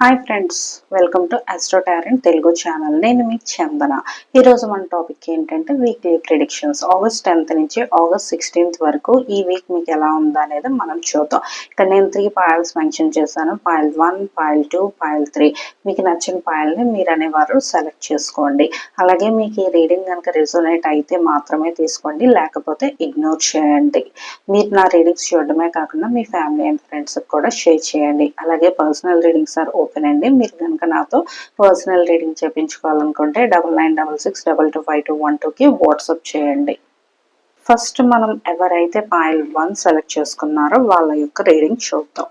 Hi friends welcome to astro tarot Telugu channel నేను మీ చందన. ఈరోజు మన టాపిక్ ఏంటంటే వీక్లీ ప్రిడిక్షన్స్ ఆగస్ట్ టెన్త్ నుంచి ఆగస్ట్ సిక్స్టీన్త్ వరకు ఈ వీక్ మీకు ఎలా ఉందా అనేది మనం చూద్దాం. ఇక్కడ నేను త్రీ పాయల్స్ మెన్షన్ చేశాను. Pile one pile two pile three మీకు నచ్చిన పాయల్ని మీరు అనేవారు సెలెక్ట్ చేసుకోండి. అలాగే మీకు ఈ రీడింగ్ కనుక రిజోనేట్ అయితే మాత్రమే తీసుకోండి. లేకపోతే ఇగ్నోర్ చేయండి. మీరు నా రీడింగ్స్ చూడడమే కాకుండా మీ ఫ్యామిలీ అండ్ ఫ్రెండ్స్కి కూడా షేర్ చేయండి. అలాగే పర్సనల్ రీడింగ్స్ ఆర్ ఓపెన్ అండి. మీరు కనుక నాతో personal reading చేయించుకోవాలనుకుంటే double nine double six double two five two one టూకి వాట్సాప్ చేయండి. ఫస్ట్ మనం ఎవరైతే పాయిల్ వన్ సెలెక్ట్ చేసుకున్నారో వాళ్ళ యొక్క రీడింగ్ చూద్దాం.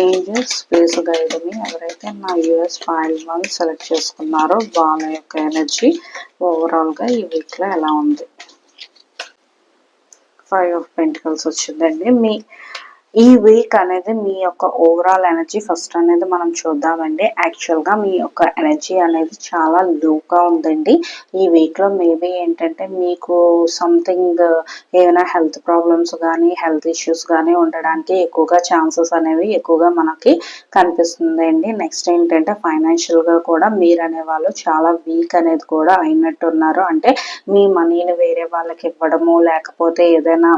ఏంజల్స్ ప్లీజ్ గైడ్ మీ ఎవరైతే నా యూఎస్ ఫైల్ వన్ సెలెక్ట్ చేసుకున్నారో వాళ్ళ యొక్క ఎనర్జీ ఓవరాల్గా ఈ వీక్లో ఎలా ఉంది? ఫైవ్ ఆఫ్ పెంటికల్స్ వచ్చిందండి. మీ ఈ వీక్ అనేది మీ యొక్క ఓవరాల్ ఎనర్జీ ఫస్ట్ అనేది మనం చూద్దామండి. యాక్చువల్గా మీ యొక్క ఎనర్జీ అనేది చాలా లోగా ఉందండి. ఈ వీక్లో మేబీ ఏంటంటే మీకు సంథింగ్ ఏమైనా హెల్త్ ప్రాబ్లమ్స్ కానీ హెల్త్ ఇష్యూస్ కానీ ఉండడానికి ఎక్కువగా ఛాన్సెస్ అనేవి ఎక్కువగా మనకి కనిపిస్తుంది అండి నెక్స్ట్ ఏంటంటే ఫైనాన్షియల్గా కూడా మీరు అనేవాళ్ళు చాలా వీక్ అనేది కూడా అయినట్టున్నారు. అంటే మీ మనీని వేరే వాళ్ళకి ఇవ్వడము లేకపోతే ఏదైనా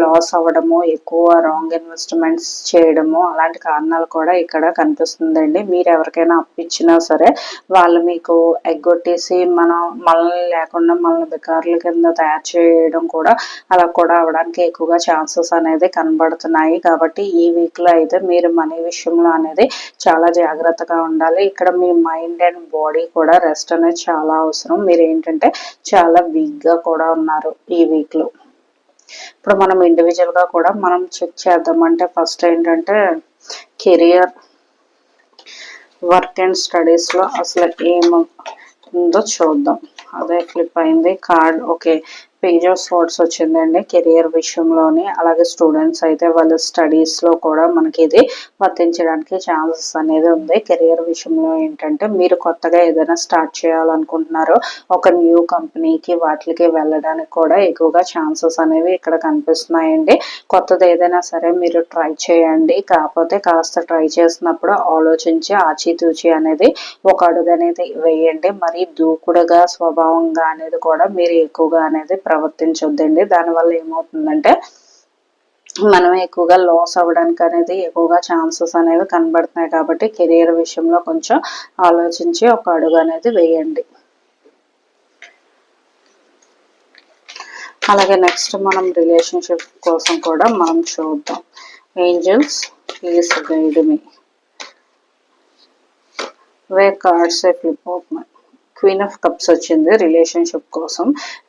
లాస్ అవ్వడము ఎక్కువ రాంగ్ ఇన్వెస్ట్మెంట్స్ చేయడము అలాంటి కారణాలు కూడా ఇక్కడ కనిపిస్తుందండి. మీరు ఎవరికైనా అప్పిచ్చినా సరే వాళ్ళు మీకు ఎగ్గొట్టేసి మనం మనల్ని లేకుండా మనల్ని బికార్ల కింద తయారు చేయడం కూడా అలా కూడా అవడానికి ఎక్కువగా ఛాన్సెస్ అనేది కనబడుతున్నాయి. కాబట్టి ఈ వీక్లో అయితే మీరు మనీ విషయంలో అనేది చాలా జాగ్రత్తగా ఉండాలి. ఇక్కడ మీ మైండ్ అండ్ బాడీ కూడా రెస్ట్ అనేది చాలా అవసరం. మీరు ఏంటంటే చాలా వీక్గా కూడా ఉన్నారు ఈ వీక్లో ఇప్పుడు మనం ఇండివిజువల్గా కూడా మనం చెక్ చేద్దాం. అంటే ఫస్ట్ ఏంటంటే కెరియర్ వర్క్ అండ్ స్టడీస్లో అసలు ఏముందో చూద్దాం. అదే ఫ్లిప్ అయింది. Card okay page of swords వచ్చిందండి కెరియర్ విషయంలోని. అలాగే స్టూడెంట్స్ అయితే వాళ్ళ స్టడీస్లో కూడా మనకి ఇది వర్తించడానికి ఛాన్సెస్ అనేది ఉంది. కెరియర్ విషయంలో ఏంటంటే మీరు కొత్తగా ఏదైనా స్టార్ట్ చేయాలనుకుంటున్నారో ఒక న్యూ కంపెనీకి వాటికి వెళ్ళడానికి కూడా ఎక్కువగా ఛాన్సెస్ అనేవి ఇక్కడ కనిపిస్తున్నాయండి. కొత్తది ఏదైనా సరే మీరు ట్రై చేయండి. కాకపోతే కాస్త ట్రై చేసినప్పుడు ఆలోచించి ఆచితూచి అనేది ఒక అడుగు అనేది వేయండి. మరి దూకుడుగా స్వభావంగా అనేది కూడా మీరు ఎక్కువగా అనేది ప్రవర్తించొద్దండి. దానివల్ల ఏమవుతుందంటే మనం ఎక్కువగా లాస్ అవ్వడానికి అనేది ఎక్కువగా ఛాన్సెస్ అనేవి కనబడుతున్నాయి కాబట్టి కెరీర్ విషయంలో కొంచెం ఆలోచించి ఒక అడుగు అనేది వేయండి. అలాగే నెక్స్ట్ మనం రిలేషన్షిప్ కోసం కూడా మనం చూద్దాం. Angels please guide me way cards flip out my queen of cups వచ్చింది రిలేషన్షిప్ కోసం.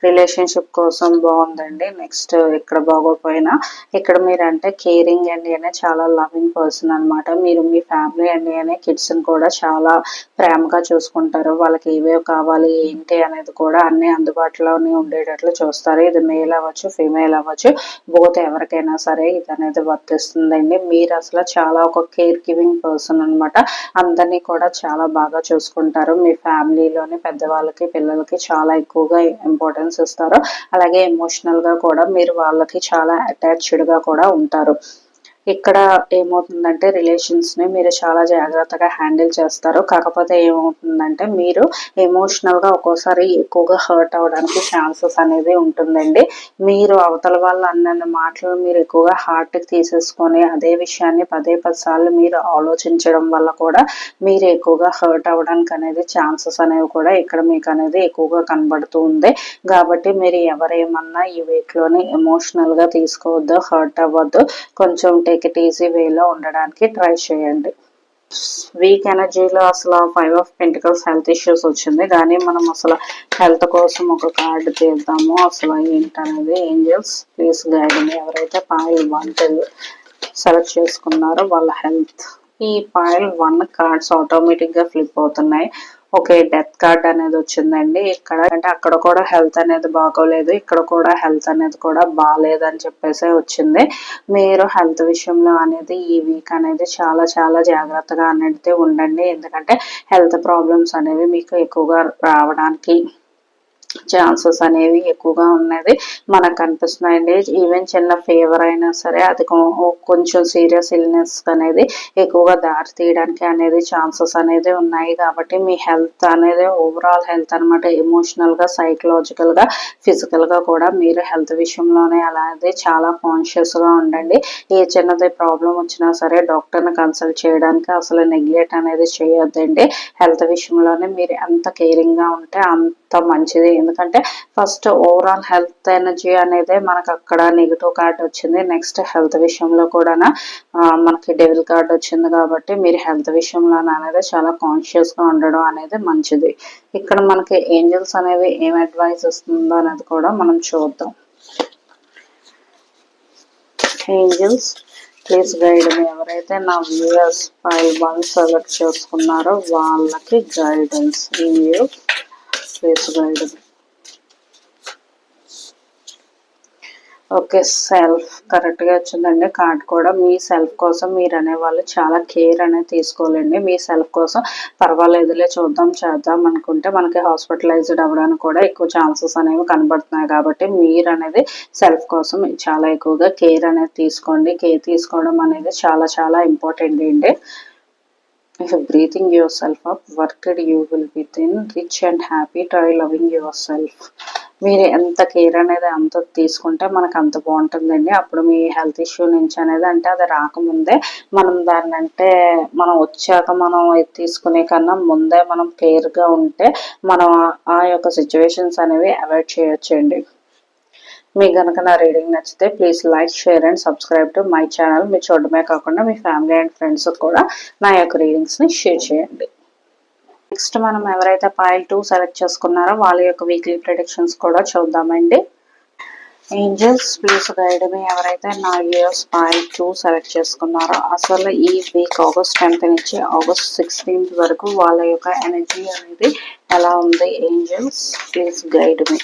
రిలేషన్షిప్ కోసం బాగుందండి. నెక్స్ట్ ఇక్కడ బాగోపోయినా ఇక్కడ మీరు అంటే కేరింగ్ అండి అనే చాలా లవింగ్ పర్సన్ అనమాట మీరు మీ ఫ్యామిలీ అండి అనే కిడ్స్ని కూడా చాలా ప్రేమగా చూసుకుంటారు. వాళ్ళకి ఏవేవి కావాలి ఏంటి అనేది కూడా అన్ని అందుబాటులోనే ఉండేటట్లు చూస్తారు. ఇది మేల్ అవ్వచ్చు ఫీమేల్ అవ్వచ్చు బోత్ ఎవరికైనా సరే ఇది అనేది వర్తిస్తుందండి. మీరు అసలు చాలా ఒక కేర్ గివింగ్ పర్సన్ అనమాట అందరినీ కూడా చాలా బాగా చూసుకుంటారు. మీ ఫ్యామిలీలోని పెద్దవాళ్ళకి పిల్లలకి చాలా ఎక్కువగా ఇంపార్టెన్స్ ఇస్తారు. అలాగే ఎమోషనల్గా కూడా మీరు వాళ్ళకి చాలా అటాచ్డ్గా కూడా ఉంటారు. ఇక్కడ ఏమవుతుందంటే రిలేషన్స్ని మీరు చాలా జాగ్రత్తగా హ్యాండిల్ చేస్తారు. కాకపోతే ఏమవుతుందంటే మీరు ఎమోషనల్గా ఒక్కోసారి ఎక్కువగా హర్ట్ అవ్వడానికి ఛాన్సెస్ అనేది ఉంటుందండి. మీరు అవతల వాళ్ళు అన్న మాటలు మీరు ఎక్కువగా హార్ట్కి తీసేసుకొని అదే విషయాన్ని పదే పది సార్లు మీరు ఆలోచించడం వల్ల కూడా మీరు ఎక్కువగా హర్ట్ అవ్వడానికి అనేది ఛాన్సెస్ అనేవి కూడా ఇక్కడ మీకు అనేది ఎక్కువగా కనబడుతూ ఉంది. కాబట్టి మీరు ఎవరేమన్నా ఈ వీక్లోని ఎమోషనల్గా తీసుకోవద్దు హర్ట్ అవ్వద్దు. కొంచెం టేక్ ఇట్ ఈజీ వేలో ఉండడానికి ట్రై చేయండి. వీక్ ఎనర్జీలో అసలు five of pentacles health issues వచ్చింది. కానీ మనం అసలు హెల్త్ కోసం ఒక కార్డు తీద్దాము. అసలు ఏంటనేది ఏంజల్స్ ప్లీజ్ గైడ్ ఎవరైతే పాయిల్ వన్ సెలెక్ట్ చేసుకున్నారో వాళ్ళ హెల్త్ ఈ పాయిల్ వన్ కార్డ్స్ ఆటోమేటిక్గా ఫ్లిప్ అవుతున్నాయి. ఓకే డెత్ కార్డ్ అనేది వచ్చిందండి. ఇక్కడ అంటే అక్కడ కూడా హెల్త్ అనేది బాగోలేదు. ఇక్కడ కూడా హెల్త్ అనేది కూడా బాగాలేదని అని చెప్పేసి వచ్చింది. మీరు హెల్త్ విషయంలో అనేది ఈ వీక్ అనేది చాలా చాలా జాగ్రత్తగా అనేది ఉండండి. ఎందుకంటే హెల్త్ ప్రాబ్లమ్స్ అనేవి మీకు ఎక్కువగా రావడానికి ఛాన్సెస్ అనేవి ఎక్కువగా ఉన్నది మనకు కనిపిస్తున్నాయండి ఈవెన్ చిన్న ఫీవర్ అయినా సరే అది కొంచెం సీరియస్ ఇల్నెస్ అనేది ఎక్కువగా దారి తీయడానికి అనేది ఛాన్సెస్ అనేది ఉన్నాయి కాబట్టి మీ హెల్త్ అనేది ఓవరాల్ హెల్త్ అనమాట ఎమోషనల్గా సైకలాజికల్గా ఫిజికల్గా కూడా మీరు హెల్త్ విషయంలోనే అలాగే చాలా కాన్షియస్గా ఉండండి. ఏ చిన్నది ప్రాబ్లం వచ్చినా సరే డాక్టర్ని కన్సల్ట్ చేయడానికి అసలు నెగ్లెక్ట్ అనేది చేయొద్దండి. హెల్త్ విషయంలోనే మీరు ఎంత కేరింగ్గా ఉంటే అంత మంచిది. ఎందుకంటే ఫస్ట్ ఓవరాల్ హెల్త్ ఎనర్జీ అనేది మనకు అక్కడ నెగిటివ్ కార్డ్ వచ్చింది. నెక్స్ట్ హెల్త్ విషయంలో కూడా మనకి డెవిల్ కార్డ్ వచ్చింది కాబట్టి మీరు హెల్త్ విషయంలో అనేది చాలా కాన్షియస్గా ఉండడం అనేది మంచిది. ఇక్కడ మనకి ఏంజల్స్ అనేవి ఏం అడ్వైస్ ఇస్తుందో అనేది కూడా మనం చూద్దాం. ఏంజల్స్ ప్లీజ్ గైడ్ మీ ఎవరైతే నా వ్యూయర్స్ ఫైవ్ వన్ సెలెక్ట్ చేసుకున్నారో వాళ్ళకి గైడెన్స్ ఈ స్పేస్ గైడ్ ఓకే సెల్ఫ్ కరెక్ట్గా వచ్చిందండి. కార్డ్ కూడా మీ సెల్ఫ్ కోసం మీరు అనేవాళ్ళు చాలా కేర్ అనేది తీసుకోవాలండి. మీ సెల్ఫ్ కోసం పర్వాలేదులే చూద్దాం చేద్దాం అనుకుంటే మనకి హాస్పిటలైజ్డ్ అవ్వడానికి కూడా ఎక్కువ ఛాన్సెస్ అనేవి కనబడుతున్నాయి కాబట్టి మీరు అనేది సెల్ఫ్ కోసం చాలా ఎక్కువగా కేర్ అనేది తీసుకోండి. కేర్ తీసుకోవడం అనేది చాలా చాలా ఇంపార్టెంట్ అండి. If breathing yourself up worked you will be thin rich and happy try loving yourself. మీరు ఎంత కేర్ అనేది అంత తీసుకుంటే మనకు అంత బాగుంటుందండి. అప్పుడు మీ హెల్త్ ఇష్యూ నుంచి అనేది అంటే అది రాకముందే మనం దాన్ని అంటే మనం వచ్చాక మనం తీసుకునే కన్నా ముందే మనం కేర్గా ఉంటే మనం ఆ యొక్క సిచ్యువేషన్స్ అనేవి అవాయిడ్ చేయొచ్చండి. మీకు కనుక నా రీడింగ్ నచ్చితే please like share and subscribe to my channel మీరు చూడడమే కాకుండా మీ ఫ్యామిలీ అండ్ ఫ్రెండ్స్ కూడా నా యొక్క రీడింగ్స్ని షేర్ చేయండి. నెక్స్ట్ మనం ఎవరైతే పాయిల్ టూ సెలెక్ట్ చేసుకున్నారో వాళ్ళ యొక్క వీక్లీ ప్రిడిక్షన్స్ కూడా చూద్దామండి. ఏంజల్స్ ప్లీజ్ గైడ్ మీ ఎవరైతే నా ఇయర్స్ పాయిల్ టూ సెలెక్ట్ చేసుకున్నారో అసలు ఈ వీక్ ఆగస్ట్ టెన్త్ నుంచి ఆగస్ట్ సిక్స్టీన్త్ వరకు వాళ్ళ యొక్క ఎనర్జీ అనేది ఎలా ఉంది? Angels please guide me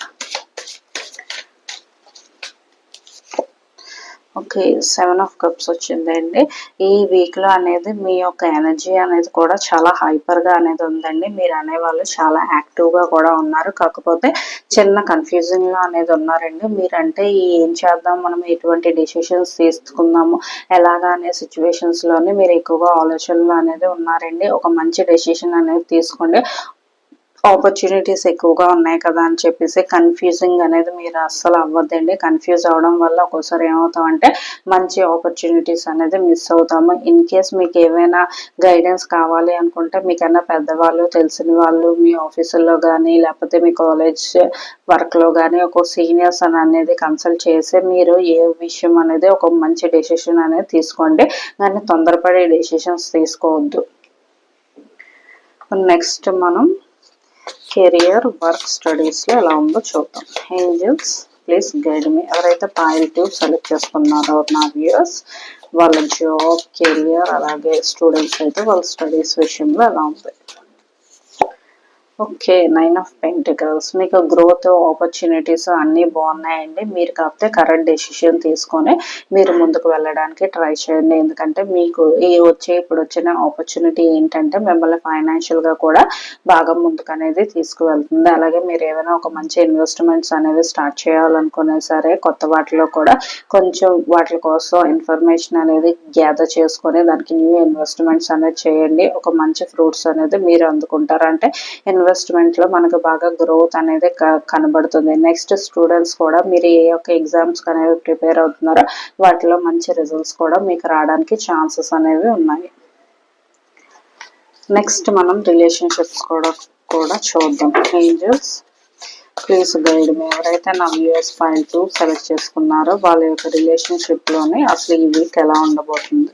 okay seven of cups వచ్చిందండి. ఈ వీక్లో అనేది మీ యొక్క ఎనర్జీ అనేది కూడా చాలా హైపర్గా అనేది ఉందండి. మీరు అనేవాళ్ళు చాలా యాక్టివ్గా కూడా ఉన్నారు. కాకపోతే చిన్న కన్ఫ్యూజింగ్లో అనేది ఉన్నారండి. మీరంటే ఏం చేద్దాం మనం ఎటువంటి డెసిషన్స్ తీసుకుందాము ఎలాగా అనే సిచ్యువేషన్స్లోనే మీరు ఎక్కువగా ఆలోచనలు అనేది ఉన్నారండి. ఒక మంచి డెసిషన్ అనేది తీసుకోండి. ఆపర్చునిటీస్ ఎక్కువగా ఉన్నాయి కదా అని చెప్పేసి కన్ఫ్యూజింగ్ అనేది మీరు అస్సలు అవ్వద్దండి. కన్ఫ్యూజ్ అవడం వల్ల ఒక్కోసారి ఏమవుతామంటే మంచి ఆపర్చునిటీస్ అనేది మిస్ అవుతాము. ఇన్ కేస్ మీకు ఏమైనా గైడెన్స్ కావాలి అనుకుంటే మీకన్నా పెద్దవాళ్ళు తెలిసిన వాళ్ళు మీ ఆఫీసుల్లో కానీ లేకపోతే మీ కాలేజ్ వర్క్లో కానీ ఒక సీనియర్స్ అని అనేది కన్సల్ట్ చేసి మీరు ఏ విషయం అనేది ఒక మంచి డెసిషన్ అనేది తీసుకోండి. కానీ తొందరపడే డెసిషన్స్ తీసుకోవద్దు. నెక్స్ట్ మనం కెరియర్ వర్క్ స్టడీస్లో ఎలా ఉందో చూద్దాం. ఏంజల్స్ ప్లీజ్ గైడ్ మీ ఎవరైతే పాజిటివ్ సెలెక్ట్ చేసుకున్నారో నా వ్యూయర్స్ వాళ్ళ జాబ్ కెరియర్ అలాగే స్టూడెంట్స్ అయితే వాళ్ళ స్టడీస్ విషయంలో ఎలా ఉంది? ఓకే నైన్ ఆఫ్ పెంటికల్స్ మీకు గ్రోత్ ఆపర్చునిటీస్ అన్నీ బాగున్నాయండి. మీరు కాకపోతే కరెక్ట్ డెసిషన్ తీసుకొని మీరు ముందుకు వెళ్ళడానికి ట్రై చేయండి. ఎందుకంటే మీకు ఈ వచ్చే ఇప్పుడు వచ్చిన ఆపర్చునిటీ ఏంటంటే మిమ్మల్ని ఫైనాన్షియల్గా కూడా బాగా ముందుకు అనేది తీసుకువెళ్తుంది. అలాగే మీరు ఏమైనా ఒక మంచి ఇన్వెస్ట్మెంట్స్ అనేవి స్టార్ట్ చేయాలనుకునే సరే కొత్త వాటిలో కూడా కొంచెం వాటి కోసం ఇన్ఫర్మేషన్ అనేది గ్యాదర్ చేసుకొని దానికి న్యూ ఇన్వెస్ట్మెంట్స్ అనేది చేయండి. ఒక మంచి ఫ్రూట్స్ అనేది మీరు అందుకుంటారు. అంటే ఇన్వెస్ట్ ఇన్వెస్ట్మెంట్లో మనకు బాగా గ్రోత్ అనేది కనబడుతుంది. నెక్స్ట్ స్టూడెంట్స్ కూడా మీరు ఏ యొక్క ఎగ్జామ్స్ అనేవి ప్రిపేర్ అవుతున్నారో వాటిలో మంచి రిజల్ట్స్ కూడా మీకు రావడానికి ఛాన్సెస్ అనేవి ఉన్నాయి. నెక్స్ట్ మనం రిలేషన్షిప్స్ కూడా కూడా చూద్దాం. ఏంజల్స్ ప్లీజ్ గైడ్ మీ ఎవరైతే నా వ్యూఎస్ పాయింట్ సెలెక్ట్ చేసుకున్నారో వాళ్ళ యొక్క రిలేషన్షిప్లోనే అసలు ఈ వీక్ ఎలా ఉండబోతుంది?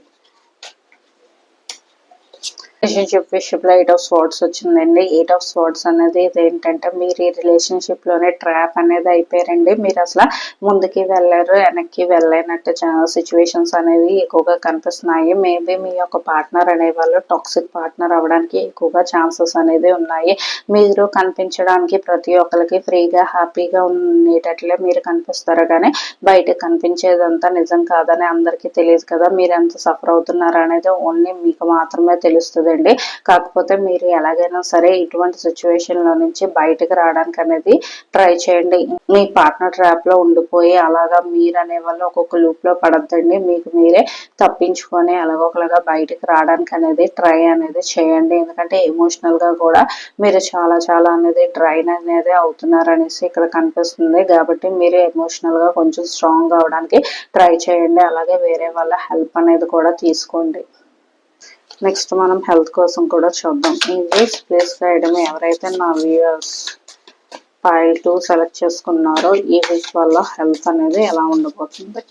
రిలేషన్షిప్ విషయంలో ఎయిట్ ఆఫ్ స్వార్డ్స్ వచ్చిందండి. ఎయిట్ ఆఫ్ స్వార్డ్స్ అనేది ఏంటంటే మీరు ఈ రిలేషన్షిప్లోనే ట్రాప్ అనేది అయిపోయారండి. మీరు అసలు ముందుకి వెళ్ళారు వెనక్కి వెళ్ళైనట్టు సిచ్యువేషన్స్ అనేవి ఎక్కువగా కనిపిస్తున్నాయి. మేబీ మీ యొక్క పార్ట్నర్ అనేవాళ్ళు టాక్సిక్ పార్ట్నర్ అవ్వడానికి ఎక్కువగా ఛాన్సెస్ అనేది ఉన్నాయి. మీరు కనిపించడానికి ప్రతి ఒక్కరికి ఫ్రీగా హ్యాపీగా ఉండేటట్లే మీరు కనిపిస్తారు. కానీ బయట కనిపించేదంతా నిజం కాదని అందరికీ తెలియదు కదా. మీరు ఎంత సఫర్ అవుతున్నారు అనేది ఓన్లీ మీకు మాత్రమే తెలుస్తుంది. వస్తుందండి కాకపోతే మీరు ఎలాగైనా సరే ఇటువంటి సిచ్యువేషన్లో నుంచి బయటకు రావడానికి అనేది ట్రై చేయండి. మీ పార్ట్నర్ ట్రాప్లో ఉండిపోయి అలాగా మీరు అనే వాళ్ళు ఒక్కొక్క లూప్లో పడద్దండి. మీకు మీరే తప్పించుకొని ఎలాగోకలాగా బయటకు రావడానికి అనేది ట్రై అనేది చేయండి. ఎందుకంటే ఎమోషనల్గా కూడా మీరు చాలా చాలా అనేది డ్రైన్ అనేది అవుతున్నారు అనేసి ఇక్కడ కనిపిస్తుంది. కాబట్టి మీరు ఎమోషనల్గా కొంచెం స్ట్రాంగ్ అవడానికి ట్రై చేయండి. అలాగే వేరే వాళ్ళ హెల్ప్ అనేది కూడా తీసుకోండి. నెక్స్ట్ మనం హెల్త్ కోసం కూడా చూద్దాం. ఇంగ్లీష్ ప్లేస్ రాయడం ఎవరైతే నా వ్యూయర్స్ ఫైవ్ టూ సెలెక్ట్ చేసుకున్నారో ఈ వీక్ వల్ల హెల్త్ అనేది ఎలా ఉండబోతుంది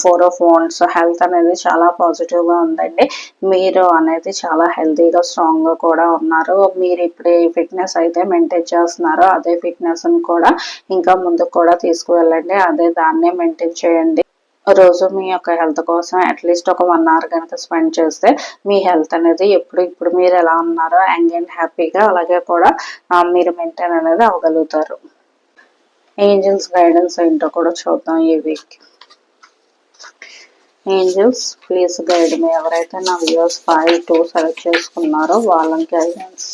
ఫోర్ ఆఫ్ వాన్స్ హెల్త్ అనేది చాలా పాజిటివ్గా ఉందండి. మీరు అనేది చాలా హెల్తీగా స్ట్రాంగ్గా కూడా ఉన్నారు. మీరు ఇప్పుడు ఫిట్నెస్ అయితే మెయింటైన్ చేస్తున్నారో అదే ఫిట్నెస్ని కూడా ఇంకా ముందుకు కూడా తీసుకువెళ్ళండి. అదే దాన్నే మెయింటైన్ చేయండి. రోజు మీ యొక్క హెల్త్ కోసం అట్లీస్ట్ ఒక వన్ అవర్ కనుక స్పెండ్ చేస్తే మీ హెల్త్ అనేది ఎప్పుడు ఇప్పుడు మీరు ఎలా ఉన్నారో యంగ్ అండ్ హ్యాపీగా అలాగే కూడా మీరు మెయింటైన్ అనేది అవ్వగలుగుతారు. ఏంజల్స్ గైడెన్స్ ఏంటో కూడా చూద్దాం ఈ week angels please guide me ఎవరైతే నా వ్యూస్ ఫైవ్ టూ సెలెక్ట్ చేసుకున్నారో వాళ్ళకి గైడెన్స్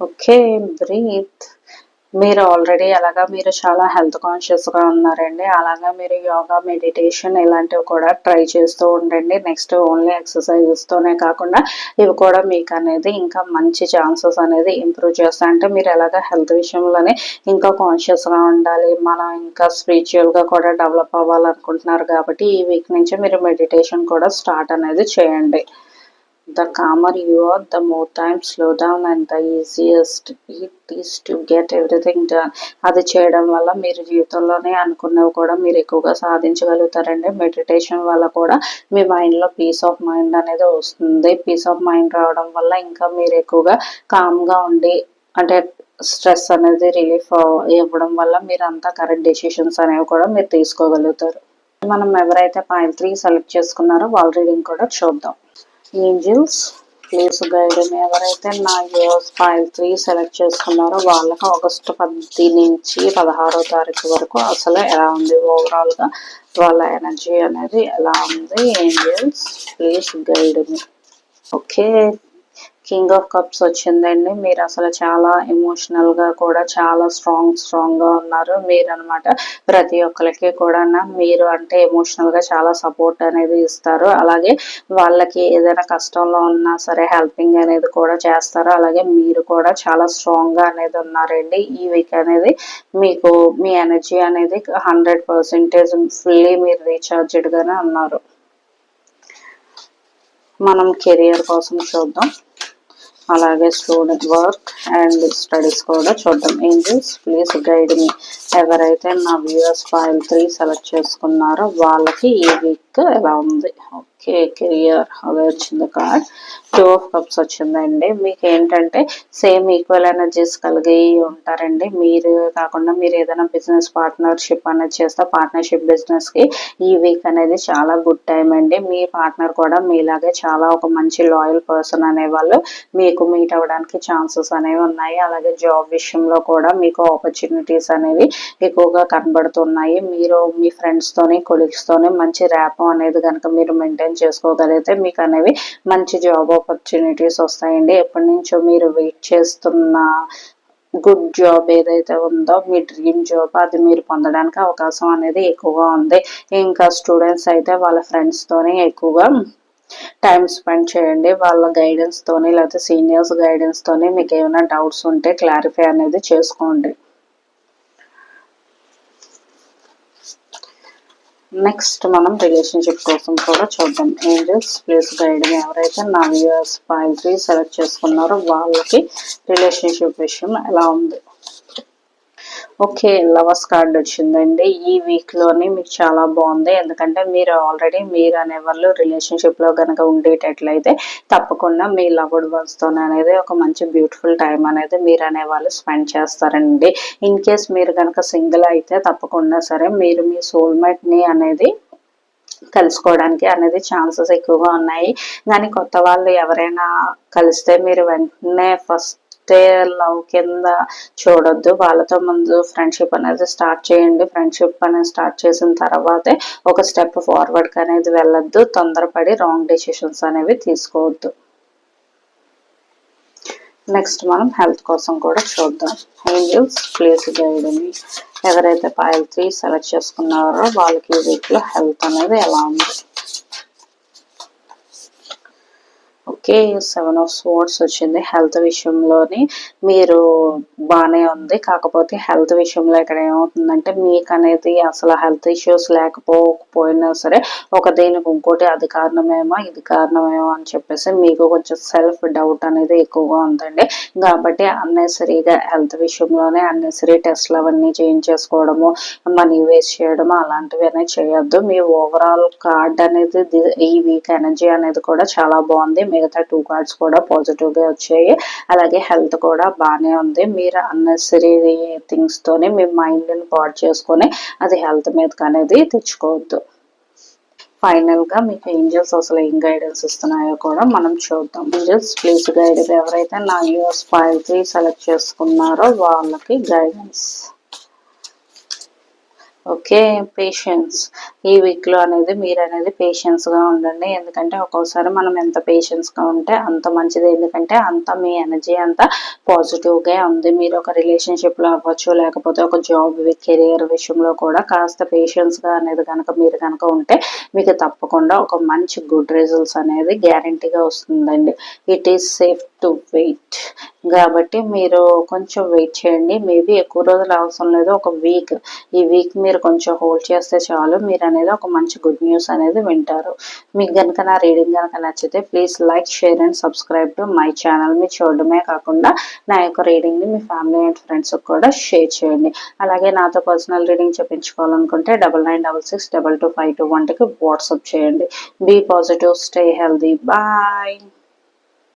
ఓకే బ్రీత్ మీరు ఆల్రెడీ అలాగా మీరు చాలా హెల్త్ కాన్షియస్గా ఉన్నారండి. అలాగా మీరు యోగా మెడిటేషన్ ఇలాంటివి కూడా ట్రై చేస్తూ ఉండండి. నెక్స్ట్ ఓన్లీ ఎక్సర్సైజెస్తోనే కాకుండా ఇవి కూడా మీకు అనేది ఇంకా మంచి ఛాన్సెస్ అనేది ఇంప్రూవ్ చేస్తాయి. అంటే మీరు ఎలాగ హెల్త్ విషయంలోనే ఇంకా కాన్షియస్గా ఉండాలి. మనం ఇంకా స్పిరిచువల్గా కూడా డెవలప్ అవ్వాలనుకుంటున్నారు కాబట్టి ఈ వీక్ నుంచి మీరు మెడిటేషన్ కూడా స్టార్ట్ అనేది చేయండి. The calmer you are, the more time slow down and the easiest it is to get everything done. అది చేయడం వల్ల మీరు జీవితంలోనే అనుకున్నవి కూడా మీరు ఎక్కువగా సాధించగలుగుతారండి. మెడిటేషన్ వల్ల కూడా మీ మైండ్లో పీస్ ఆఫ్ మైండ్ అనేది వస్తుంది. పీస్ ఆఫ్ మైండ్ రావడం వల్ల ఇంకా మీరు ఎక్కువగా కామ్గా ఉండి అంటే స్ట్రెస్ అనేది రిలీఫ్ ఇవ్వడం వల్ల మీరు అంతా కరెక్ట్ డెసిషన్స్ అనేవి కూడా మీరు తీసుకోగలుగుతారు. మనం ఎవరైతే పాయింట్ త్రీ సెలెక్ట్ చేసుకున్నారో వాళ్ళ రీడింగ్ కూడా చూద్దాం. ఏంజిల్స్ ప్లీజ్ గైడ్ ఎవరైతే నా యూఎస్ ఫైవ్ త్రీ సెలెక్ట్ చేసుకున్నారో వాళ్ళకి ఆగస్టు పది నుంచి పదహారో తారీఖు వరకు అసలు ఎలా ఉంది ఓవరాల్గా వాళ్ళ ఎనర్జీ అనేది ఎలా ఉంది? Angels please guide okay king of cups వచ్చిందండి. మీరు అసలు చాలా ఎమోషనల్గా కూడా చాలా స్ట్రాంగ్ స్ట్రాంగ్గా ఉన్నారు. మీరు అనమాట ప్రతి ఒక్కరికి కూడా మీరు అంటే ఎమోషనల్గా చాలా సపోర్ట్ అనేది ఇస్తారు. అలాగే వాళ్ళకి ఏదైనా కష్టంలో ఉన్నా సరే హెల్పింగ్ అనేది కూడా చేస్తారు. అలాగే మీరు కూడా చాలా స్ట్రాంగ్గా అనేది ఉన్నారండి. ఈ వీక్ అనేది మీకు మీ ఎనర్జీ అనేది హండ్రెడ్ పర్సెంటేజ్ ఫుల్లీ మీరు రీఛార్జ్డ్ గానే ఉన్నారు. మనం కెరియర్ కోసం చూద్దాం. అలాగే స్టూడెంట్ వర్క్ అండ్ స్టడీస్ కూడా చూద్దాం. ఏంజల్స్ ప్లీజ్ గైడ్ మీ ఎవరైతే నా వ్యూఎస్ ఫైల్ త్రీ సెలెక్ట్ చేసుకున్నారో వాళ్ళకి ఈ వీక్ ఎలా ఉంది ఓకే కెరియర్ అదే వచ్చింది కార్డ్ టూ ఆఫ్ కప్స్ వచ్చిందండి. మీకు ఏంటంటే సేమ్ ఈక్వల్ ఎనర్జీస్ కలిగి ఉంటారండి. మీరు కాకుండా మీరు ఏదైనా బిజినెస్ పార్ట్నర్షిప్ అనేది చేస్తే పార్ట్నర్షిప్ బిజినెస్కి ఈ వీక్ అనేది చాలా గుడ్ టైం అండి. మీ పార్ట్నర్ కూడా మీలాగే చాలా ఒక మంచి లాయల్ పర్సన్ అనేవాళ్ళు మీకు మీట్ అవ్వడానికి ఛాన్సెస్ అనేవి ఉన్నాయి. అలాగే జాబ్ విషయంలో కూడా మీకు ఆపర్చునిటీస్ అనేవి ఎక్కువగా కనబడుతున్నాయి. మీరు మీ ఫ్రెండ్స్తోని కొలీగ్స్తోని మంచి ర్యాప్ అనేది కనుక మీరు మెయింటైన్ చేసుకోగలిగితే మీకు అనేవి మంచి జాబ్ ఆపర్చునిటీస్ వస్తాయండి. ఎప్పటి నుంచో మీరు వెయిట్ చేస్తున్న గుడ్ జాబ్ ఏదైతే ఉందో మీ డ్రీమ్ జాబ్ అది మీరు పొందడానికి అవకాశం అనేది ఎక్కువగా ఉంది. ఇంకా స్టూడెంట్స్ అయితే వాళ్ళ ఫ్రెండ్స్తోనే ఎక్కువగా టైం స్పెండ్ చేయండి. వాళ్ళ గైడెన్స్ తోని లేకపోతే సీనియర్స్ గైడెన్స్ తోని మీకు ఏమైనా డౌట్స్ ఉంటే క్లారిఫై అనేది చేసుకోండి. నెక్స్ట్ మనం రిలేషన్షిప్ కోసం కూడా చూద్దాం. ఏంజల్స్ ప్లేస్ గైడ్ ఎవరైతే నా వ్యూయర్స్ ఫైవ్ త్రీ సెలెక్ట్ చేసుకున్నారో వాళ్ళకి రిలేషన్షిప్ విషయం ఎలా ఉంది? ఓకే లవర్స్ కార్డ్ వచ్చిందండి. ఈ వీక్లోనే మీకు చాలా బాగుంది. ఎందుకంటే మీరు ఆల్రెడీ మీరు అనే వాళ్ళు రిలేషన్షిప్లో కనుక ఉండేటట్లయితే తప్పకుండా మీ లవ్డ్ వన్స్తో అనేది ఒక మంచి బ్యూటిఫుల్ టైం అనేది మీరు అనే వాళ్ళు స్పెండ్ చేస్తారండి. ఇన్ కేస్ మీరు కనుక సింగిల్ అయితే తప్పకుండా సరే మీరు మీ సోల్మేట్ని అనేది కలుసుకోవడానికి అనేది ఛాన్సెస్ ఎక్కువగా ఉన్నాయి. కానీ కొత్త వాళ్ళు ఎవరైనా కలిస్తే మీరు వెంటనే ఫస్ట్ ఫస్ట్ లవ్ కింద చూడొద్దు. వాళ్ళతో ముందు ఫ్రెండ్షిప్ అనేది స్టార్ట్ చేయండి. ఫ్రెండ్షిప్ అనేది స్టార్ట్ చేసిన తర్వాతే ఒక స్టెప్ ఫార్వర్డ్ అనేది వెళ్ళొద్దు. తొందరపడి రాంగ్ డెసిషన్స్ అనేవి తీసుకోవద్దు. నెక్స్ట్ మనం హెల్త్ కోసం కూడా చూద్దాం. ఏంజల్స్ ప్లేస్ గైడ్ అని ఎవరైతే పాయల్ త్రీ సెలెక్ట్ చేసుకున్నారో వాళ్ళకి వీటిలో హెల్త్ అనేది ఎలా ఉంది? ఓకే సెవెన్ ఆఫ్ స్వార్డ్స్ వచ్చింది. హెల్త్ విషయంలోని మీరు బాగానే ఉంది. కాకపోతే హెల్త్ విషయంలో ఇక్కడ ఏమవుతుందంటే మీకు అనేది అసలు హెల్త్ ఇష్యూస్ లేకపోకపోయినా సరే ఒక దేనికి ఇంకోటి అది కారణమేమో ఇది కారణమేమో అని చెప్పేసి మీకు కొంచెం సెల్ఫ్ డౌట్ అనేది ఎక్కువగా ఉందండి. కాబట్టి అన్నెసరీగా హెల్త్ విషయంలోనే అన్నెసరీ టెస్ట్లు అవన్నీ చేయించేసుకోవడము మనీ వేస్ట్ చేయడము అలాంటివి అనేది చేయొద్దు. మీ ఓవరాల్ కార్డ్ అనేది ఈ వీక్ ఎనర్జీ అనేది కూడా చాలా బాగుంది. మిగతా టూ కార్డ్స్ కూడా పాజిటివ్గా వచ్చాయి. అలాగే హెల్త్ కూడా బాగానే ఉంది. మీరు అన్నెసరీ థింగ్స్తోనే మీ మైండ్ని పాడు చేసుకొని అది హెల్త్ మీదకి అనేది తెచ్చుకోవద్దు. ఫైనల్గా మీకు ఏంజల్స్ అసలు ఏం గైడెన్స్ ఇస్తున్నాయో కూడా మనం చూద్దాం. ఏంజల్స్ ప్లీజ్ గైడ్ ఎవరైతే నా యూఎస్ ఫైవ్ త్రీ సెలెక్ట్ చేసుకున్నారో వాళ్ళకి గైడెన్స్. ఓకే పేషెన్స్ ఈ వీక్లో అనేది మీరు అనేది పేషెన్స్గా ఉండండి. ఎందుకంటే ఒక్కోసారి మనం ఎంత పేషెన్స్గా ఉంటే అంత మంచిది. ఎందుకంటే అంత మీ ఎనర్జీ అంతా పాజిటివ్గా ఉంది. మీరు ఒక రిలేషన్షిప్లో అవ్వచ్చు లేకపోతే ఒక జాబ్ కెరియర్ విషయంలో కూడా కాస్త పేషెన్స్గా అనేది కనుక మీరు కనుక ఉంటే మీకు తప్పకుండా ఒక మంచి గుడ్ రిజల్ట్స్ అనేది గ్యారంటీగా వస్తుందండి. It is safe to wait కాబట్టి మీరు కొంచెం వెయిట్ చేయండి. మేబీ ఎక్కువ రోజులు అవసరం లేదు. ఒక వీక్ ఈ వీక్ మీరు మీరు కొంచెం హోల్డ్ చేస్తే చాలు. మీరు అనేది ఒక మంచి గుడ్ న్యూస్ అనేది వింటారు. మీకు కనుక నా రీడింగ్ కనుక నచ్చితే please like share and subscribe to my channel మీ చూడడమే కాకుండా నా యొక్క రీడింగ్ని మీ ఫ్యామిలీ అండ్ ఫ్రెండ్స్ కూడా షేర్ చేయండి. అలాగే నాతో personal reading చెప్పించుకోవాలనుకుంటే double nine double six double two five two వన్కి వాట్సాప్ చేయండి. Be positive stay healthy bye